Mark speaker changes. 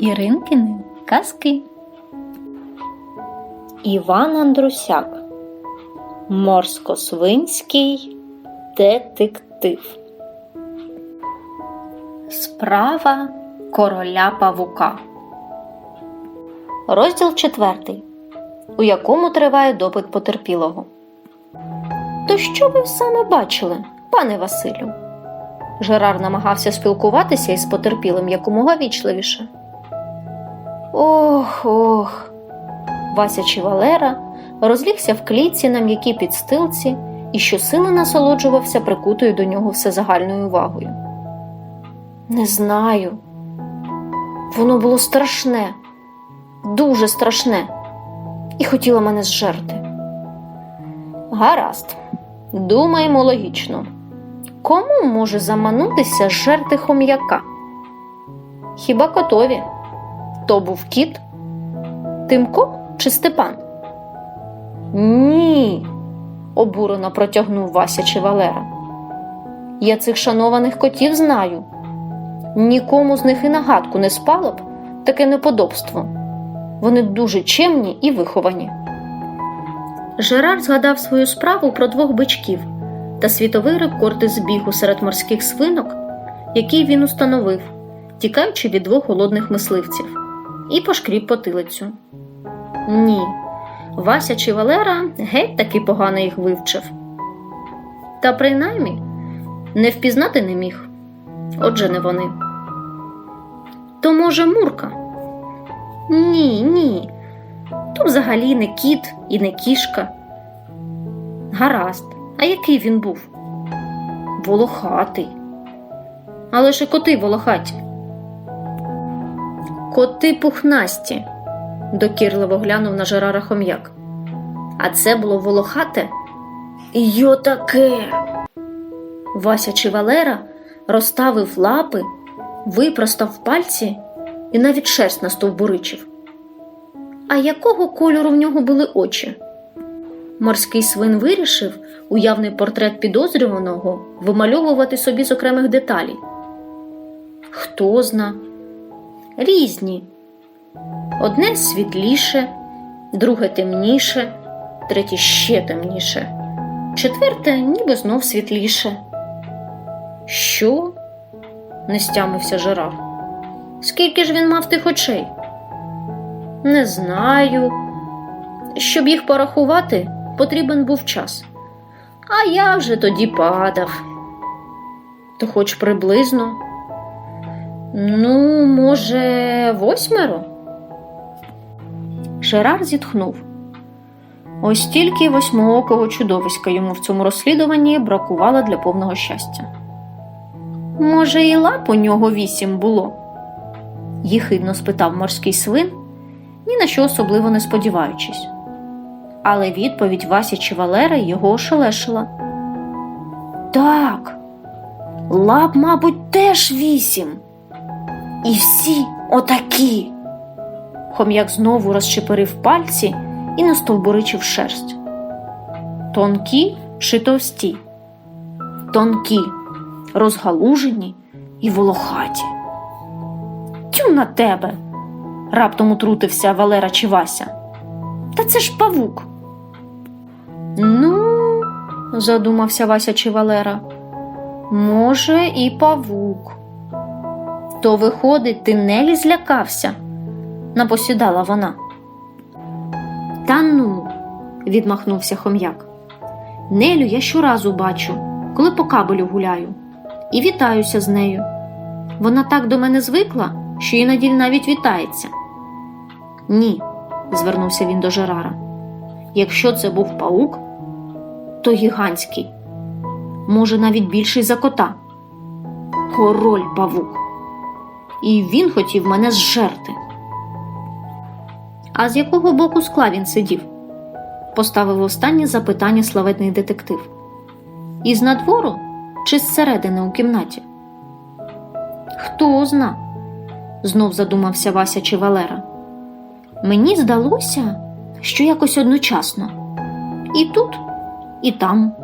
Speaker 1: Іринкини казки.
Speaker 2: Іван Андрусяк Морсько-свинський детектив.
Speaker 1: Справа короля павука.
Speaker 2: Розділ четвертий, у якому триває допит потерпілого. То що ви саме бачили, пане Василю? Жерар намагався спілкуватися із потерпілим якомога вічливіше. Ох, ох. Вася Чівалера розлігся в клітці на м'якій підстилці і щосили насолоджувався прикутою до нього всезагальною увагою. Не знаю. Воно було страшне, дуже страшне, і хотіло мене зжерти. Гаразд, думаємо логічно. Кому може заманутися жерти хом'яка? Хіба котові? То був кіт? Тимко чи Степан? Ні, обурено протягнув Вася Чевалера. Я цих шанованих котів знаю. Нікому з них і нагадку не спало б таке неподобство. Вони дуже чемні і виховані. Жерар згадав свою справу про двох бичків та світовий рекорд із бігу серед морських свинок, який він установив, тікаючи від двох голодних мисливців, і пошкріб потилицю. Ні, Вася чи Валера геть таки погано їх вивчив. Та принаймні не впізнати не міг. Отже, не вони. То, може, Мурка? Ні, ні. То взагалі не кіт і не кішка. Гаразд, а який він був? Волохатий. Але ж і коти волохаті. Коти пухнасті, докірливо глянув на Жерара хом'як. А це було волохате? Йо таке. Вася чи Валера розставив лапи, випростав пальці і навіть шерсть настовбуричив. А якого кольору в нього були очі? Морський свин вирішив уявний портрет підозрюваного вимальовувати собі з окремих деталей. Хто зна? Різні. Одне світліше, друге темніше, третє ще темніше, четверте ніби знов світліше. Що? не стямився Жерар. Скільки ж він мав тих очей? Не знаю. Щоб їх порахувати, потрібен був час. А я вже тоді падав. То хоч приблизно. Ну, може, восьмеро? Жерар зітхнув. Ось тільки восьмиокого чудовиська йому в цьому розслідуванні бракувало для повного щастя. Може, і лап у нього вісім було? їхидно спитав морський свин, ні на що особливо не сподіваючись. Але відповідь Васі чи Валери його ошелешила. Так, лап, мабуть, теж вісім. І всі отакі. Хом'як знову розчепирив пальці і настовбуричив шерсть. Тонкі чи товсті? Тонкі, розгалужені і волохаті. Тю на тебе. раптом утрутився Валера чи Вася. Та це ж павук. Ну, задумався Вася чи Валера. Може, і павук. То, виходить, ти Нелі злякався, напосідала вона. Та ну, відмахнувся хом'як. Нелю я щоразу бачу, коли по кабелю гуляю, і вітаюся з нею. Вона так до мене звикла, що іноді навіть вітається. Ні, звернувся він до Жерара. Якщо це був паук, то гігантський, може, навіть більший за кота. Король павук. І він хотів мене зжерти. А з якого боку скла він сидів? Поставив останнє запитання славетний детектив. Із надвору чи зсередини у кімнаті? Хто зна? знов задумався Вася чи Валера. Мені здалося, що якось одночасно. І тут, і там.